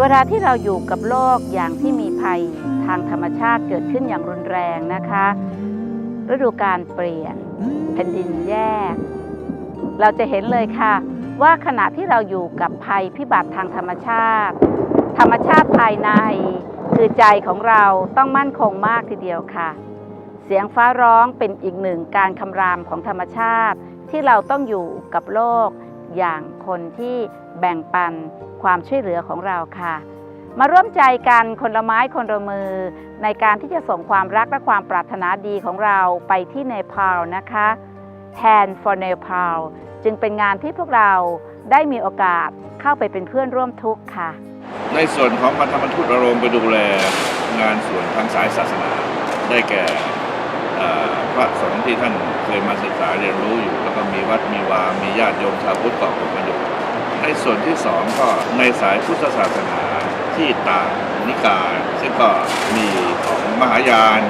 เวลาที่เราอยู่กับโลกอย่างที่มีภัยทางธรรมชาติเกิดขึ้นอย่างรุนแรงนะคะ ฤดูการเปลี่ยนแผ่นดินแยก เราจะเห็นเลยค่ะ ว่าขณะที่เราอยู่กับภัยพิบัติทางธรรมชาติ ธรรมชาติภายใน คือใจของเราต้องมั่นคงมากทีเดียวค่ะ เสียงฟ้าร้องเป็นอีกหนึ่งการคำรามของธรรมชาติ ที่เราต้องอยู่กับโลก อย่างคนที่แบ่งปันความช่วยเหลือของเราค่ะ มาร่วมใจกันคนละไม้คนละมือ ในการที่จะส่งความรักและความปรารถนาดีของเราไปที่เนปาลนะคะ Hand for Nepal จึงเป็นงานที่พวกเราได้มีโอกาสเข้าไปเป็นเพื่อนร่วมทุกข์ค่ะ ในส่วนของพันธมิตรทูตอารมณ์ไปดูแลงานส่วนทางสายศาสนาได้แก่ พระสงฆ์ที่ท่านเคยมาศึกษาเรียนรู้อยู่ แล้วก็มีวัดมีวา มีญาติโยมชาวพุทธเกาะกลุ่มกันอยู่ในส่วนที่สองก็ในสายพุทธศาสนาที่ต่างนิกายซึ่งก็มีของมหายาน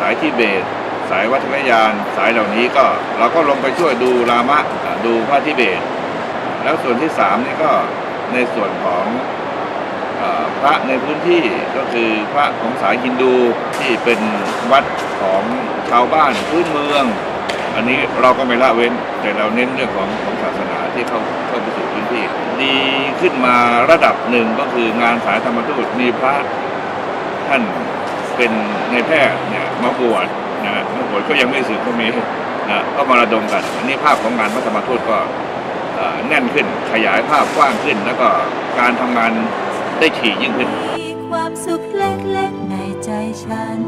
สายทิเบต สายวัฒนยาน สายเหล่านี้ก็เราก็ลงไปช่วยดูรามะดูพระทิเบต แล้วส่วนที่สามนี่ก็ในส่วนของ พระในพื้นที่ก็คือพระของสายฮินดูที่เป็นวัดของชาวบ้านพื้นเมือง อันนี้เราก็ไม่ละเว้น แต่เราเน้นเรื่องของของศาสนาที่เข้าเข้าไปสู่พื้นที่ ดีขึ้นมาระดับหนึ่งก็คืองานสายธรรมทูตมีพระท่านเป็นในแพทย์เนี่ยมาบวชนะมาบวชก็ยังไม่สึกก็มีนะก็มาระดมกันอันนี้ภาพของงานพระธรรมทูตก็แน่นขึ้นขยายภาพกว้างขึ้น แล้วก็การทำงาน ได้ถี่ยิ่งขึ้น มีความสุขเล็กๆในใจฉัน